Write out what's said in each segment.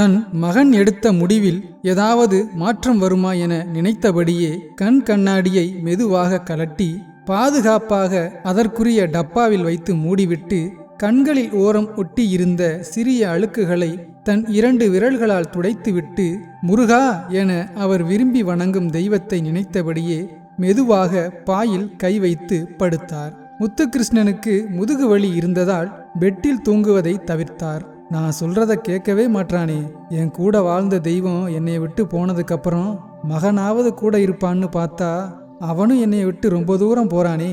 தன் மகன் எடுத்த முடிவில் ஏதாவது மாற்றம் வருமா என நினைத்தபடியே கண் கண்ணாடியை மெதுவாக கலட்டி பாதுகாப்பாக அதற்குரிய டப்பாவில் வைத்து மூடிவிட்டு கண்களில் ஓரம் ஒட்டியிருந்த சிறிய அழுக்குகளை தன் இரண்டு விரல்களால் துடைத்துவிட்டு முருகா என அவர் விரும்பி வணங்கும் தெய்வத்தை நினைத்தபடியே மெதுவாக பாயில் கை வைத்து படுத்தார். முத்துகிருஷ்ணனுக்கு முதுகு வலி இருந்ததால் பெட்டில் தூங்குவதை தவிர்த்தார். நான் சொல்றத கேட்கவே மாட்றானே. என் கூட வாழ்ந்த தெய்வம் என்னை விட்டு போனதுக்கப்புறம் மகனாவது கூட இருப்பான்னு பார்த்தா அவனும் என்னை விட்டு ரொம்ப தூரம் போறானே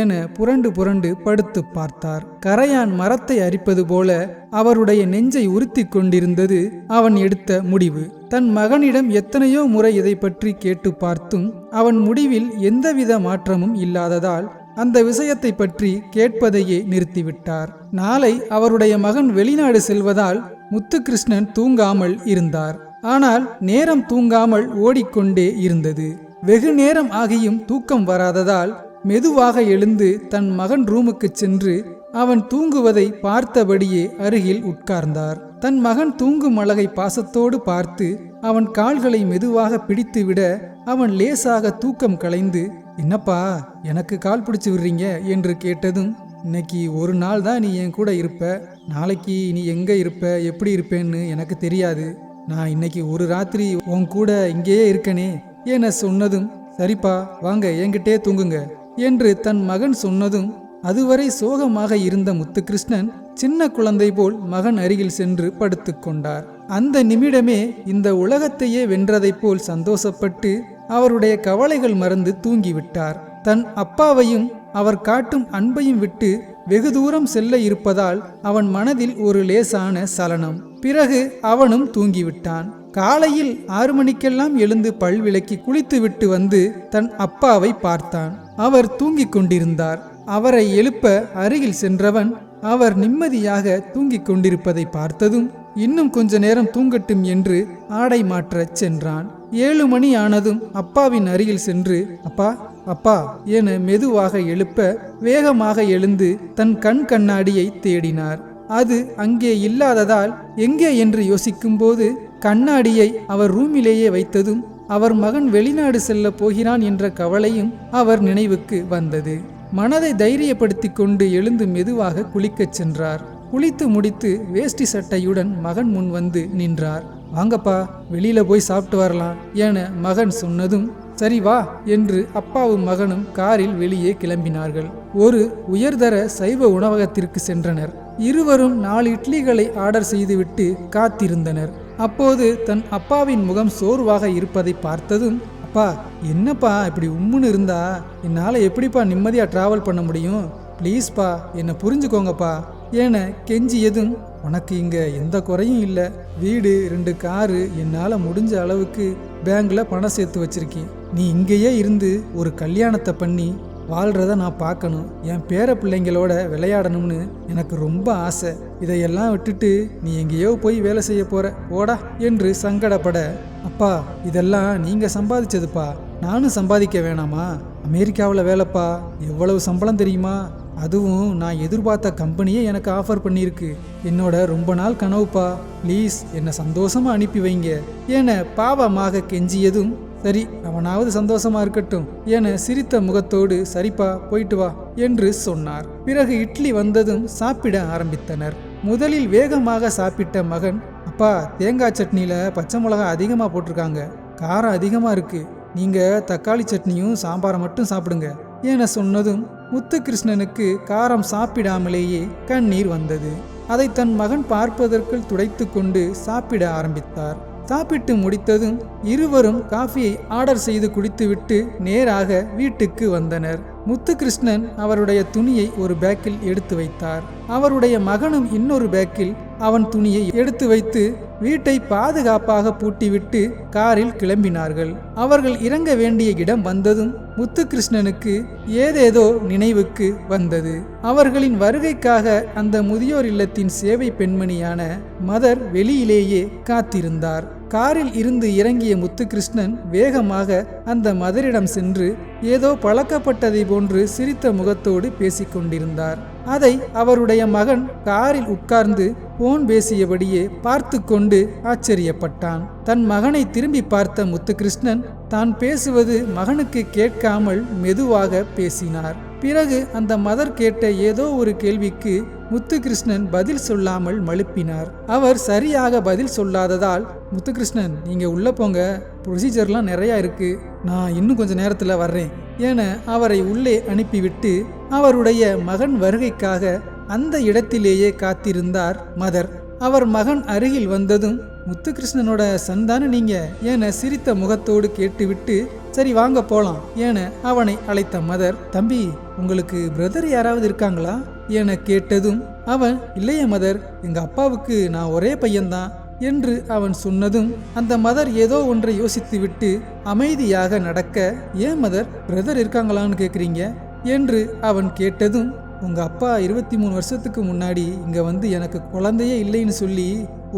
என புரண்டு புரண்டு படுத்து பார்த்தார். கரையான் மரத்தை அரிப்பது போல அவருடைய நெஞ்சை உறுத்தி கொண்டிருந்தது அவன் எடுத்த முடிவு. தன் மகனிடம் எத்தனையோ முறை இதை பற்றி கேட்டு பார்த்தும் அவன் முடிவில் எந்தவித மாற்றமும் இல்லாததால் அந்த விஷயத்தை பற்றி கேட்பதையே நிறுத்திவிட்டார். நாளை அவருடைய மகன் வெளிநாடு செல்வதால் முத்துகிருஷ்ணன் தூங்காமல் இருந்தார். ஆனால் நேரம் தூங்காமல் ஓடிக்கொண்டே இருந்தது. வெகு நேரம் ஆகியும் தூக்கம் வராததால் மெதுவாக எழுந்து தன் மகன் ரூமுக்கு சென்று அவன் தூங்குவதை பார்த்தபடியே அருகில் உட்கார்ந்தார். தன் மகன் தூங்கும் அழகை பாசத்தோடு பார்த்து அவன் கால்களை மெதுவாக பிடித்துவிட அவன் லேசாக தூக்கம் களைந்து என்னப்பா எனக்கு கால் பிடிச்சி விடுறீங்க என்று கேட்டதும் இன்னைக்கு ஒரு நாள் தான் நீ என் கூட இருப்ப நாளைக்கு நீ எங்கே இருப்ப எப்படி இருப்பேன்னு எனக்கு தெரியாது. நான் இன்னைக்கு ஒரு ராத்திரி உன் கூட இங்கேயே இருக்கனே என சொன்னதும் சரிப்பா வாங்க என்கிட்டே தூங்குங்க என்று தன் மகன் சொன்னதும் அதுவரை சோகமாக இருந்த முத்துகிருஷ்ணன் சின்ன குழந்தை போல் மகன் அருகில் சென்று படுத்துக்கொண்டார் அந்த நிமிடமே இந்த உலகத்தையே வென்றதைப் போல் சந்தோஷப்பட்டு அவருடைய கவலைகள் மறந்து தூங்கிவிட்டார். தன் அப்பாவையும் அவர் காட்டும் அன்பையும் விட்டு வெகு தூரம் செல்ல இருப்பதால் அவன் மனதில் ஒரு லேசான சலனம். பிறகு அவனும் தூங்கிவிட்டான். காலையில் ஆறு மணிக்கெல்லாம் எழுந்து பல் விளக்கி குளித்துவிட்டு வந்து தன் அப்பாவை பார்த்தான். அவர் தூங்கிக் கொண்டிருந்தார். அவரை எழுப்ப அருகில் சென்றவன் அவர் நிம்மதியாக தூங்கிக் கொண்டிருப்பதை பார்த்ததும் இன்னும் கொஞ்ச நேரம் தூங்கட்டும் என்று ஆடை மாற்றச் சென்றான். ஏழு மணி ஆனதும் அப்பாவின் அருகில் சென்று அப்பா அப்பா என மெதுவாக எழுப்ப வேகமாக எழுந்து தன் கண் கண்ணாடியை தேடினார். அது அங்கே இல்லாததால் எங்கே என்று யோசிக்கும்போது கண்ணாடியை அவர் ரூமிலேயே வைத்ததும் அவர் மகன் வெளிநாடு செல்ல போகிறான் என்ற கவலையும் அவர் நினைவுக்கு வந்தது. மனதை தைரியப்படுத்தி கொண்டு எழுந்து மெதுவாக குளிக்கச் சென்றார். குளித்து முடித்து வேஷ்டி சட்டையுடன் மகன் முன் வந்து நின்றார். வாங்கப்பா வெளியில போய் சாப்பிட்டு வரலாம் என மகன் சொன்னதும் சரி வா என்று அப்பாவும் மகனும் காரில் வெளியே கிளம்பினார்கள். ஒரு உயர்தர சைவ உணவகத்திற்கு சென்றனர். இருவரும் நாலு இட்லிகளை ஆர்டர் செய்துவிட்டு காத்திருந்தனர். அப்போது தன் அப்பாவின் முகம் சோர்வாக இருப்பதை பார்த்ததும் அப்பா என்னப்பா இப்படி உம்முன்னு இருந்தா? என்னால் எப்படிப்பா நிம்மதியாக ட்ராவல் பண்ண முடியும்? ப்ளீஸ்ப்பா என்னை புரிஞ்சுக்கோங்கப்பா என கெஞ்சியதும் உனக்கு இங்கே எந்த குறையும் இல்லை. வீடு ரெண்டு காரு என்னால் முடிஞ்ச அளவுக்கு பேங்க்கில் பணம் சேர்த்து வச்சிருக்கேன். நீ இங்கேயே இருந்து ஒரு கல்யாணத்தை பண்ணி வாழ்கிறத நான் பார்க்கணும். என் பேர பிள்ளைங்களோட விளையாடணும்னு எனக்கு ரொம்ப ஆசை. இதையெல்லாம் விட்டுட்டு நீ எங்கேயோ போய் வேலை செய்ய போற. ஓடா என்று சங்கடப்பட அப்பா இதெல்லாம் நீங்கள் சம்பாதிச்சதுப்பா. நானும் சம்பாதிக்க வேணாமா? அமெரிக்காவில் வேலைப்பா. எவ்வளவு சம்பளம் தெரியுமா? அதுவும் நான் எதிர்பார்த்த கம்பெனியே எனக்கு ஆஃபர் பண்ணியிருக்கு. என்னோட ரொம்ப நாள் கனவுப்பா. ப்ளீஸ் என்னை சந்தோஷமாக அனுப்பி வைங்க. என பாவமாக கெஞ்சியதும் சரி அவனாவது சந்தோஷமா இருக்கட்டும். என சிரித்த முகத்தோடு சரிப்பா போயிட்டு வா என்று சொன்னார். பிறகு இட்லி வந்ததும் சாப்பிட ஆரம்பித்தனர். முதலில் வேகமாக சாப்பிட்ட மகன் அப்பா தேங்காய் சட்னியில பச்சை மிளகா அதிகமாக போட்டிருக்காங்க. காரம் அதிகமாக இருக்கு. நீங்க தக்காளி சட்னியும் சாம்பாரை மட்டும் சாப்பிடுங்க. என சொன்னதும் முத்துகிருஷ்ணனுக்கு காரம் சாப்பிடாமலேயே கண்ணீர் வந்தது. அதை தன் மகன் பார்ப்பதற்குள் துடைத்து கொண்டு சாப்பிட ஆரம்பித்தார். சாப்பிட்டு முடித்ததும் இருவரும் காஃபியை ஆர்டர் செய்து குடித்துவிட்டு நேராக வீட்டுக்கு வந்தனர். முத்துகிருஷ்ணன் அவருடைய துணியை ஒரு பேக்கில் எடுத்து வைத்தார். அவருடைய மகனும் இன்னொரு பேக்கில் அவன் துணியை எடுத்து வைத்து வீட்டை பாதுகாப்பாக பூட்டிவிட்டு காரில் கிளம்பினார்கள். அவர்கள் இறங்க வேண்டிய இடம் வந்ததும் முத்துகிருஷ்ணனுக்கு ஏதேதோ நினைவுக்கு வந்தது. அவர்களின் வருகைக்காக அந்த முதியோர் இல்லத்தின் சேவை பெண்மணியான மதர் வெளியிலேயே காத்திருந்தார். காரில் இருந்து இறங்கிய முத்துகிருஷ்ணன் வேகமாக அந்த மதரிடம் சென்று ஏதோ பழக்கப்பட்டதை போன்று சிரித்த முகத்தோடு பேசிக்கொண்டிருந்தார். அதை அவருடைய மகன் காரில் உட்கார்ந்து போன் பேசியபடியே பார்த்து கொண்டு ஆச்சரியப்பட்டான். தன் மகனை திரும்பி பார்த்த முத்துகிருஷ்ணன் தான் பேசுவது மகனுக்கு கேட்காமல் மெதுவாக பேசினார். பிறகு அந்த மதர் கேட்ட ஏதோ ஒரு கேள்விக்கு முத்துகிருஷ்ணன் பதில் சொல்லாமல் மழுப்பினார். அவர் சரியாக பதில் சொல்லாததால் முத்துகிருஷ்ணன் நீங்க உள்ள போங்க. ப்ரொசீஜர்லாம் நிறையா இருக்கு. நான் இன்னும் கொஞ்ச நேரத்தில் வர்றேன். என அவரை உள்ளே அனுப்பிவிட்டு அவருடைய மகன் வருகைக்காக அந்த இடத்திலேயே காத்திருந்தார் மதர். அவர் மகன் அருகில் வந்ததும் முத்துகிருஷ்ணனோட சந்தானு நீங்க என சிரித்த முகத்தோடு கேட்டுவிட்டு சரி வாங்க போலாம் என அவனை அழைத்த மதர். தம்பி உங்களுக்கு பிரதர் யாராவது இருக்காங்களா? என கேட்டதும் அவன் இல்லையே மதர் எங்க அப்பாவுக்கு நான் ஒரே பையன்தான் என்று அவன் சொன்னதும் அந்த மதர் ஏதோ ஒன்றை யோசித்துவிட்டு அமைதியாக நடக்க ஏன் மதர் பிரதர் இருக்காங்களான்னு கேட்குறீங்க என்று அவன் கேட்டதும் உங்கள் அப்பா இருபத்தி மூணு வருஷத்துக்கு முன்னாடி இங்கே வந்து எனக்கு குழந்தையே இல்லைன்னு சொல்லி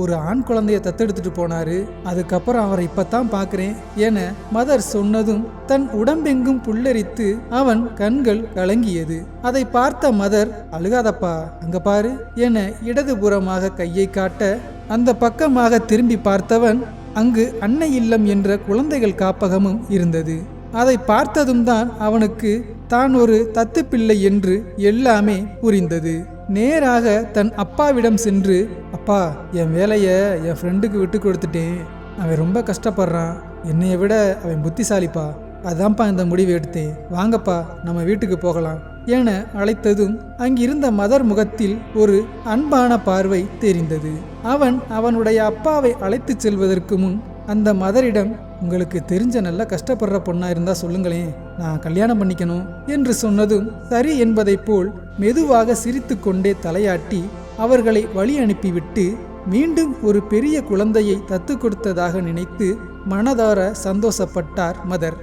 ஒரு ஆண் குழந்தைய தத்தெடுத்துட்டு போனாரு. அதுக்கப்புறம் அவரை இப்போ தான் பார்க்குறேன் என மதர் சொன்னதும் தன் உடம்பெங்கும் புல்லரித்து அவன் கண்கள் கலங்கியது. அதை பார்த்த மதர் அழுகாதப்பா அங்க பாரு என இடதுபுறமாக கையை காட்ட அந்த பக்கமாக திரும்பி பார்த்தவன் அங்கு அன்னை இல்லம் என்ற குழந்தைகள் காப்பகமும் இருந்தது. அதை பார்த்ததும் தான் அவனுக்கு தான் ஒரு தத்து பிள்ளை என்று எல்லாமே புரிந்தது. நேராக தன் அப்பாவிடம் சென்று அப்பா என் வேலையை என் ஃப்ரெண்டுக்கு விட்டு கொடுத்துட்டேன். அவன் ரொம்ப கஷ்டப்படுறான். என்னைய விட அவன் புத்திசாலிப்பா. அதான்ப்பா இந்த முடிவு எடுத்தேன். வாங்கப்பா நம்ம வீட்டுக்கு போகலாம். என அழைத்ததும் அங்கிருந்த மதர் முகத்தில் ஒரு அன்பான பார்வை தெரிந்தது. அவன் அவனுடைய அப்பாவை அழைத்துச் செல்வதற்கு முன் அந்த மதரிடம் உங்களுக்கு தெரிஞ்ச நல்ல கஷ்டப்படுற பொண்ணா இருந்தா சொல்லுங்களேன். நான் கல்யாணம் பண்ணிக்கணும் என்று சொன்னதும் சரி என்பதைப் போல் மெதுவாக சிரித்துக்கொண்டே தலையாட்டி அவர்களை வழி அனுப்பிவிட்டு மீண்டும் ஒரு பெரிய குழந்தையை தத்து கொடுத்ததாக நினைத்து மனதார சந்தோஷப்பட்டார் மதர்.